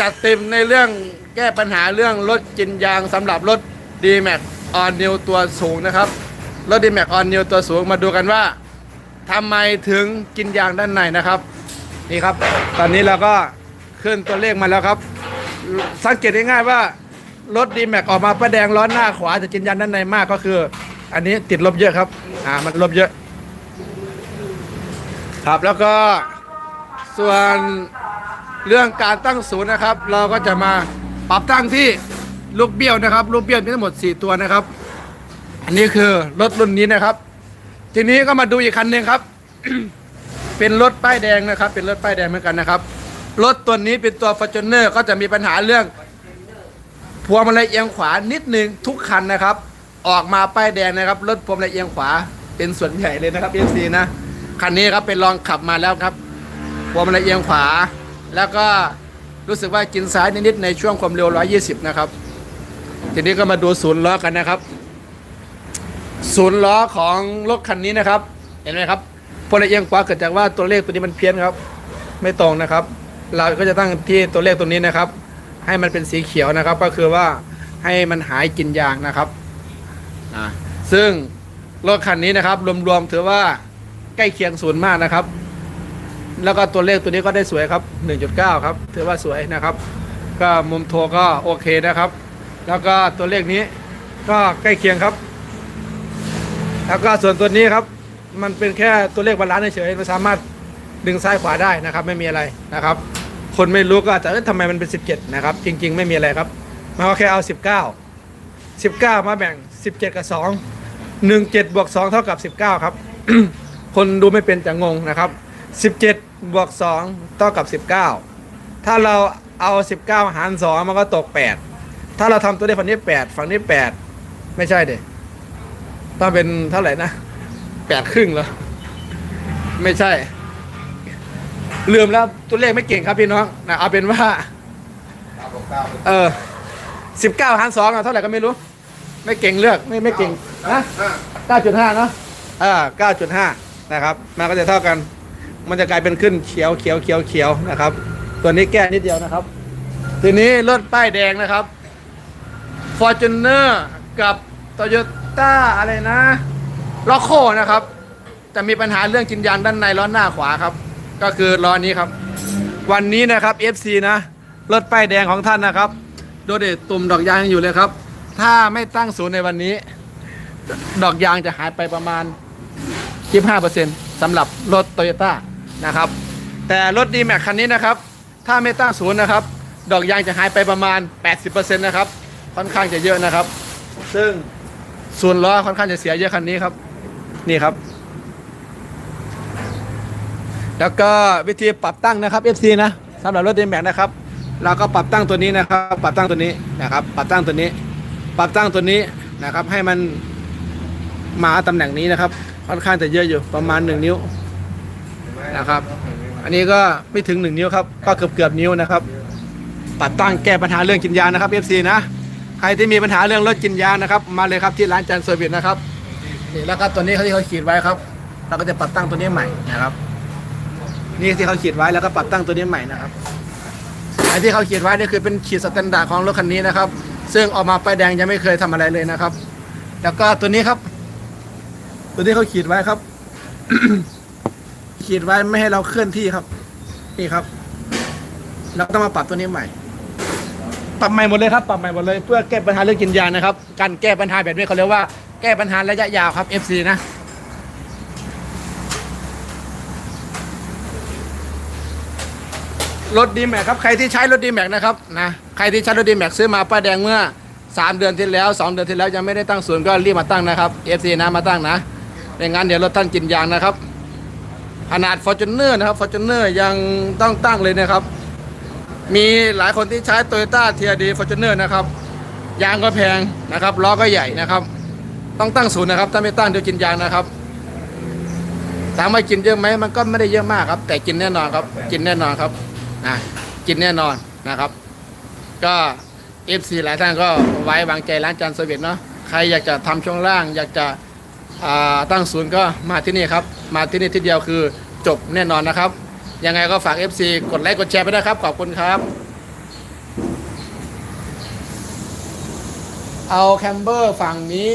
จัดเต็มในเรื่องแก้ปัญหาเรื่องรถกินยางสำหรับรถ d m a x On New ตัวสูงนะครับ รถ d m a x On New ตัวสูงมาดูกันว่าทำไมถึงกินยางด้านในนะครับ นี่ครับ ตอนนี้เราก็ขึ้นตัวเลขมาแล้วครับ สังเกตง่ายๆว่ารถ d m a x ออกมาประแดงล้อหน้าขวาจะกินยางด้านในมากก็คือ อันนี้ติดลบเยอะครับอ่ามันลบเยอะ ครับแล้วก็ส่วน เรื่องการตั้งศูนย์นะครับ เราก็จะมาปรับตั้งที่ลูกเบี้ยวนะครับ ลูกเบี้ยวมีทั้งหมด 4 ตัวนะครับ อันนี้คือรถรุ่นนี้นะครับ ทีนี้ก็มาดูอีกคันหนึ่งครับ เป็นรถป้ายแดงนะครับ เป็นรถป้ายแดงเหมือนกันนะครับ รถตัวนี้เป็นตัว f o r t u n e r ก็จะมีปัญหาเรื่องพวงมาลัยเอียงขวานิดนึงทุกคันนะครับ ออกมาป้ายแดงนะครับ รถพวงมาลัยเอียงขวาเป็นส่วนใหญ่เลยนะครับ FC นะคันนี้ครับเป็นลองขับมาแล้วครับพวงมาลัยเอียงขวา แล้วก็รู้สึกว่ากินซ้ายนิดๆในช่วงความเร็ว 120 นะครับ ทีนี้ก็มาดูศูนย์ล้อกันนะครับ ศูนย์ล้อของรถคันนี้นะครับ เห็นไหมครับพวงมาลัยเอียงขวาเกิดจากว่าตัวเลขตัวนี้มันเพี้ยนครับ ไม่ตรงนะครับ เราก็จะตั้งที่ตัวเลขตัวนี้นะครับ ให้มันเป็นสีเขียวนะครับ ก็คือว่าให้มันหายกินยางนะครับ ซึ่งรถคันนี้นะครับรวมๆถือว่าใกล้เคียงศูนย์มากนะครับ แล้วก็ตัวเลขตัวนี้ก็ได้สวยครับ 1.9 ครับถือว่าสวยนะครับ ก็มุมโทรก็โอเคนะครับ แล้วก็ตัวเลขนี้ก็ใกล้เคียงครับ แล้วก็ส่วนตัวนี้ครับ มันเป็นแค่ตัวเลขบาลานซ์เฉยมันสามารถดึงซ้ายขวาได้นะครับ ไม่มีอะไรนะครับ คนไม่รู้ก็อาจจะเอ๊ะทำไมมันเป็น 17 นะครับ จริง ๆ ไม่มีอะไรครับมันก็แค่เอา 19 19 มาแบ่ง 17 กับ 2 17บวก2เท่ากับ 19 ครับ คนดูไม่เป็นจะงงนะครับ 17 บวก 2 เท่ากับ 19 ถ้าเราเอา 19 หาร 2 มันก็ตก 8 ถ้าเราทำตัวเลขฝั่งนี้ 8 ฝั่งนี้ 8 ไม่ใช่เด็ต้องเป็นเท่าไหร่นะ 8 ครึ่งเหรอ ไม่ใช่ ลืมแล้วตัวเลขไม่เก่งครับพี่น้องนะเอาเป็นว่า เออสิบเก้าหารสองเท่าไหร่ก็ไม่รู้ ไม่เก่งเลือกไม่ไม่เก่งนะเก้าจุดห้าเนาะอ่าเก้าจุดห้านะครับ มันก็จะเท่ากัน มันจะกลายเป็นขึ้นเขียวเขียวเขียวเขียวนะครับ ตัวนี้แก้นิดเดียวนะครับ ทีนี้รถป้ายแดงนะครับ Fortuner กับ Toyota อะไรนะล็อกโคนะครับ จะมีปัญหาเรื่องกินยางด้านในล้อหน้าขวาครับ ก็คือล้อนี้ครับ วันนี้นะครับ FC นะรถป้ายแดงของท่านนะครับโดเดตตุ่มดอกยางยังอยู่เลยครับ ถ้าไม่ตั้งศูนย์ในวันนี้ ดอกยางจะหายไปประมาณ 25%สำหรับรถโตโยต้า นะครับ แต่รถดีแม็กคันนี้นะครับ ถ้าไม่ตั้งศูนย์นะครับ ดอกยางจะหายไปประมาณ 80%นะครับ ค่อนข้างจะเยอะนะครับ ซึ่งส่วนล้อค่อนข้างจะเสียเยอะคันนี้ครับ นี่ครับ แล้วก็วิธีปรับตั้งนะครับ FC นะสำหรับรถดนแบกนะครับ เราก็ปรับตั้งตัวนี้นะครับ ปรับตั้งตัวนี้นะครับ ปรับตั้งตัวนี้ ปรับตั้งตัวนี้นะครับ ให้มันมาตำแหน่งนี้นะครับ ค่อนข้างจะเยอะอยู่ประมาณ 1 นิ้ว นะครับ อันนี้ก็ไม่ถึง1นิ้วครับก็เกือบเกือบนิ้วนะครับปรับตั้งแก้ปัญหาเรื่องกินยานะครับ FC นะใครที่มีปัญหาเรื่องรถกินยานะครับ มาเลยครับที่ร้านจันทร์เซอร์วิสนะครับนี่แล้วก็ตัวนี้เขาที่เขาขีดไว้ครับ เราก็จะปรับตั้งตัวนี้ใหม่นะครับ นี่ที่เขาขีดไว้แล้วก็ปรับตั้งตัวนี้ใหม่นะครับไอ้ที่เขาขีดไว้นี่คือเป็นขีดสแตนดาร์ดของรถคันนี้นะครับ ซึ่งออกมาป้ายแดงยังไม่เคยทำอะไรเลยนะครับ แล้วก็ตัวนี้ครับ ตัวนี้เขาขีดไว้ครับ ขีดไว้ไม่ให้เราเคลื่อนที่ครับ นี่ครับเราต้องมาปรับตัวนี้ใหม่ ปรับใหม่หมดเลยครับปรับใหม่หมดเลยเพื่อแก้ปัญหาเรื่องกินยานะครับ การแก้ปัญหาแบบนี้เขาเรียกว่าแก้ปัญหาระยะยาวครับ FC นะรถดีแม็กครับใครที่ใช้รถดีแม็กนะครับนะใครที่ใช้รถดีแม็กซื้อมาป้ายแดงเมื่อ 3 เดือนที่แล้ว 2 เดือนที่แล้วยังไม่ได้ตั้งศูนย์ก็รีบมาตั้งนะครับ FC นะมาตั้งนะไม่งั้นเดี๋ยวรถท่านกินยางนะครับ ขนาด Fortuner นะครับ Fortuner ยังต้องตั้งเลยนะครับ มีหลายคนที่ใช้ Toyota TRD Fortuner นอร์นะครับยางก็แพงนะครับล้อก็ใหญ่นะครับ ต้องตั้งศูนย์นะครับ ถ้าไม่ตั้งเดี๋ยวกินยางนะครับถามว่ากินเยอะไหมมันก็ไม่ได้เยอะมากครับ แต่กินแน่นอนครับ กินแน่นอนครับนะกินแน่นอนนะครับ ก็ FC หลายท่านก็ไว้วางใจร้านจันทร์เซอร์วิสเนาะใครอยากจะทำช่วงล่าง อยากจะตั้งศูนย์ก็มาที่นี่ครับ มาที่นี่ที่เดียวคือ จบแน่นอนนะครับ ยังไงก็ฝาก FC กดไลค์กดแชร์ไปด้ครับ ขอบคุณครับ เอาแคมเบอร์ฝั่งนี้